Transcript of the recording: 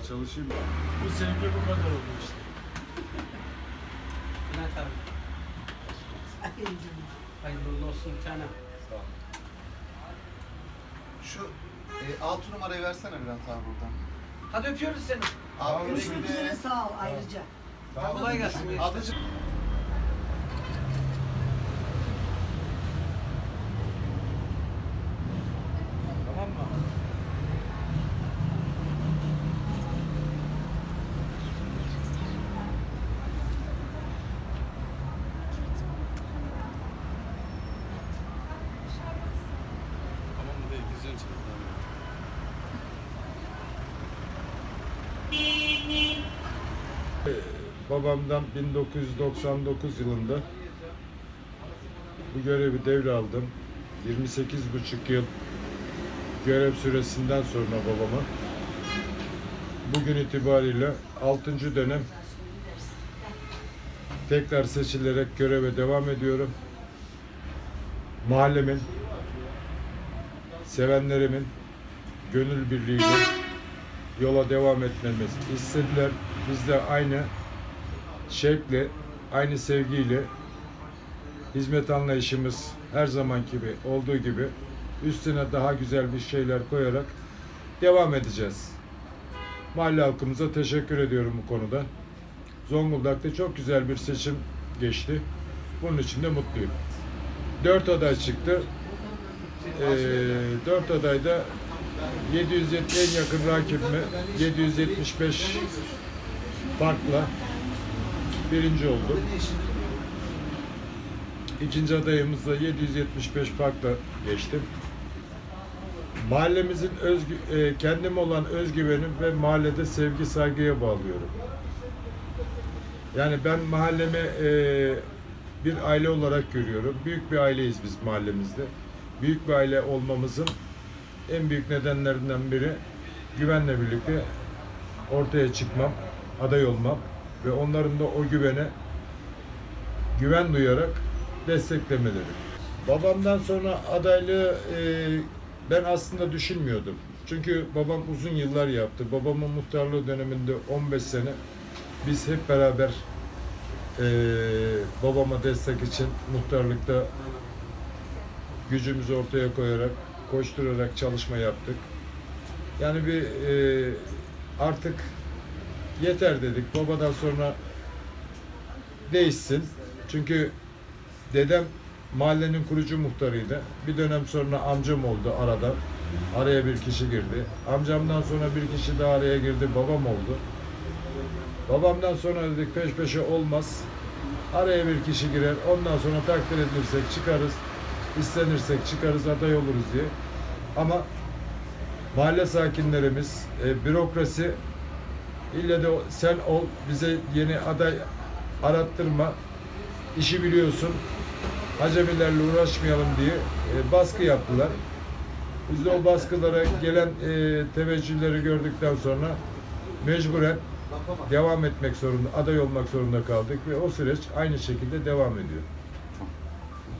çalışayım. Bu sevgi bu kadar oldu işte. Bülent abi. Hayırlı uğurlu olsun bir tane. Şu e, altı numarayı versene Bülent abi buradan. Hadi öpüyoruz seni. Abi Görüşmek üzere sağ ol ayrıca. Kolay gelsin. Ablacığım Gideceksin şimdi. Babamdan 1999 yılında bu görevi devraldım. 28,5 yıl görev süresinden sonra babama bugün itibariyle 6. dönem tekrar seçilerek göreve devam ediyorum. Mahallemin, sevenlerimin gönül birliğiyle yola devam etmemiz istediler. Biz de aynı şevkle, aynı sevgiyle hizmet anlayışımız her zaman gibi olduğu gibi üstüne daha güzel bir şeyler koyarak devam edeceğiz. Mahalle halkımıza teşekkür ediyorum bu konuda. Zonguldak'ta çok güzel bir seçim geçti. Bunun için de mutluyum. Dört aday çıktı. Ee, dört adayda 770 en yakın rakibime 775 farkla birinci oldum. İkinci adayımızda 775 farkla geçtim. Mahallemizin özgü, e, kendim olan özgüvenim ve mahallede sevgi saygıya bağlıyorum. Yani ben mahallemi e, bir aile olarak görüyorum. Büyük bir aileyiz biz mahallemizde. Büyük bir aile olmamızın en büyük nedenlerinden biri güvenle birlikte ortaya çıkmam, aday olmam ve onların da o güvene güven duyarak desteklemeleri. Babamdan sonra adaylığı e, ben aslında düşünmüyordum. Çünkü babam uzun yıllar yaptı. Babamın muhtarlığı döneminde 15 sene biz hep beraber e, babama destek için muhtarlıkta gücümüzü ortaya koyarak, koşturarak çalışma yaptık. Yani bir e, artık yeter dedik. Babadan sonra değişsin. Çünkü dedem mahallenin kurucu muhtarıydı. Bir dönem sonra amcam oldu arada. Araya bir kişi girdi. Amcamdan sonra bir kişi daha araya girdi. Babam oldu. Babamdan sonra dedik peş peşe olmaz. Araya bir kişi girer. Ondan sonra takdir edilirsek çıkarız. İstenirsek çıkarız aday oluruz diye. Ama mahalle sakinlerimiz, e, bürokrasi ille de sen ol bize yeni aday arattırma işi biliyorsun acemilerle uğraşmayalım diye e, baskı yaptılar. Biz de o baskılara gelen e, teveccühleri gördükten sonra mecburen devam etmek zorunda, aday olmak zorunda kaldık ve o süreç aynı şekilde devam ediyor.